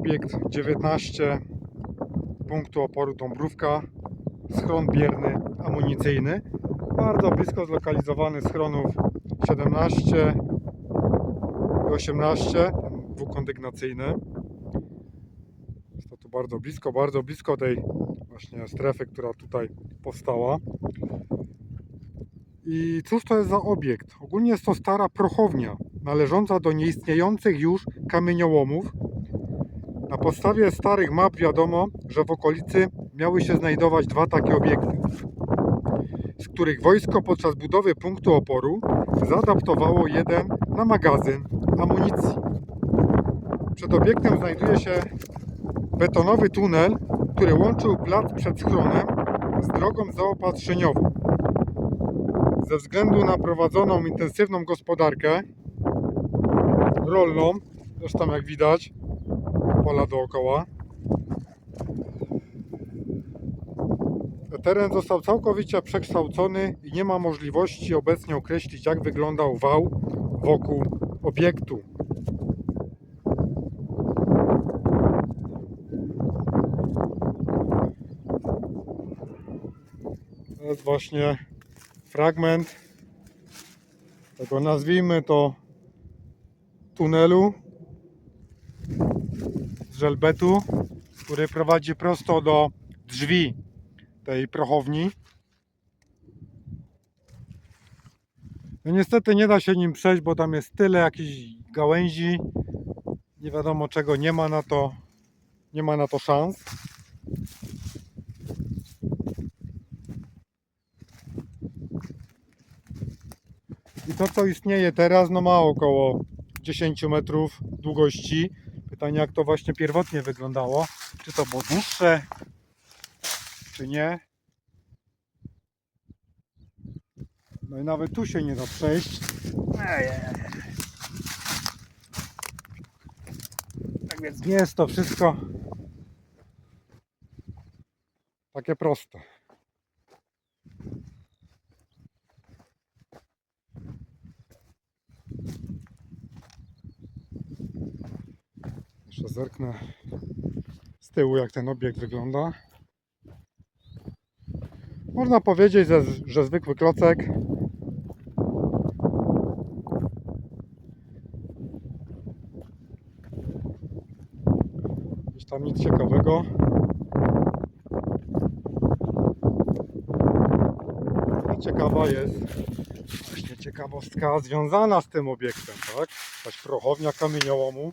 obiekt 19 punktu oporu Dąbrówka, schron bierny amunicyjny. Bardzo blisko zlokalizowany schronów 17 i 18, ten dwukondygnacyjny. Jest to tu bardzo blisko, bardzo blisko tej właśnie strefy, która tutaj powstała. I cóż to jest za obiekt? Ogólnie jest to stara prochownia należąca do nieistniejących już kamieniołomów. Na podstawie starych map wiadomo, że w okolicy miały się znajdować dwa takie obiekty, z których wojsko podczas budowy punktu oporu zaadaptowało jeden na magazyn amunicji. Przed obiektem znajduje się betonowy tunel, który łączył plac przed schronem z drogą zaopatrzeniową. Ze względu na prowadzoną intensywną gospodarkę rolną, zresztą jak widać, pola dookoła. Teren został całkowicie przekształcony i nie ma możliwości obecnie określić, jak wyglądał wał wokół obiektu. To jest właśnie fragment tego nazwijmy to tunelu żelbetu, który prowadzi prosto do drzwi tej prochowni. No niestety nie da się nim przejść, bo tam jest tyle jakichś gałęzi. Nie wiadomo czego, nie ma na to, nie ma na to szans. I to co istnieje teraz, no ma około 10 metrów długości. Pytanie jak to właśnie pierwotnie wyglądało. Czy to było dłuższe, czy nie. No i nawet tu się nie da przejść. Tak więc nie jest to wszystko takie proste. Jeszcze zerknę z tyłu jak ten obiekt wygląda. Można powiedzieć, że, że zwykły klocek. Gdzieś tam nic ciekawego. A ciekawa jest właśnie ciekawostka związana z tym obiektem, tak? Jakaś prochownia kamieniołomu.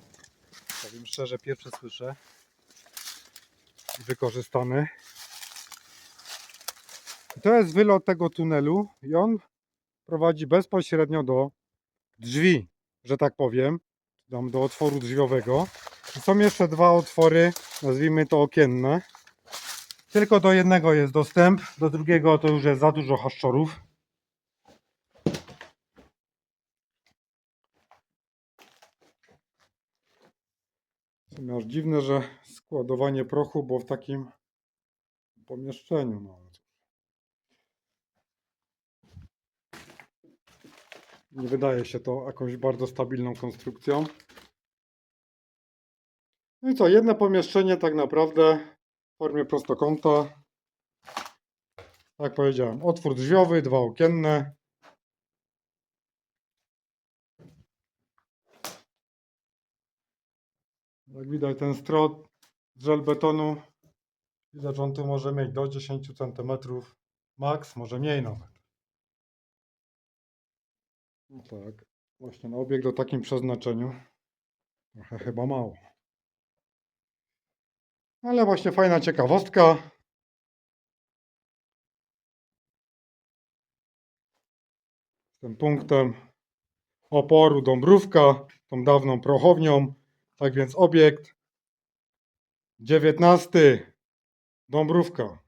Powiem szczerze, pierwsze słyszę. Wykorzystany. To jest wylot tego tunelu i on prowadzi bezpośrednio do drzwi, że tak powiem, tam do otworu drzwiowego. Są jeszcze dwa otwory, nazwijmy to okienne. Tylko do jednego jest dostęp, do drugiego to już jest za dużo haszczorów. Aż dziwne, że składowanie prochu było w takim pomieszczeniu. No. cóż. Nie wydaje się to jakąś bardzo stabilną konstrukcją. No i co, jedno pomieszczenie tak naprawdę w formie prostokąta. Tak powiedziałem, otwór drzwiowy, dwa okienne. Jak widać ten strot z żelbetonu widać on tu może mieć do 10 cm max, może mniej nawet. No tak, właśnie na obiekt o takim przeznaczeniu trochę chyba mało. Ale właśnie fajna ciekawostka. Tym punktem oporu Dąbrówka, tą dawną prochownią. Tak więc obiekt 19 Dąbrówka.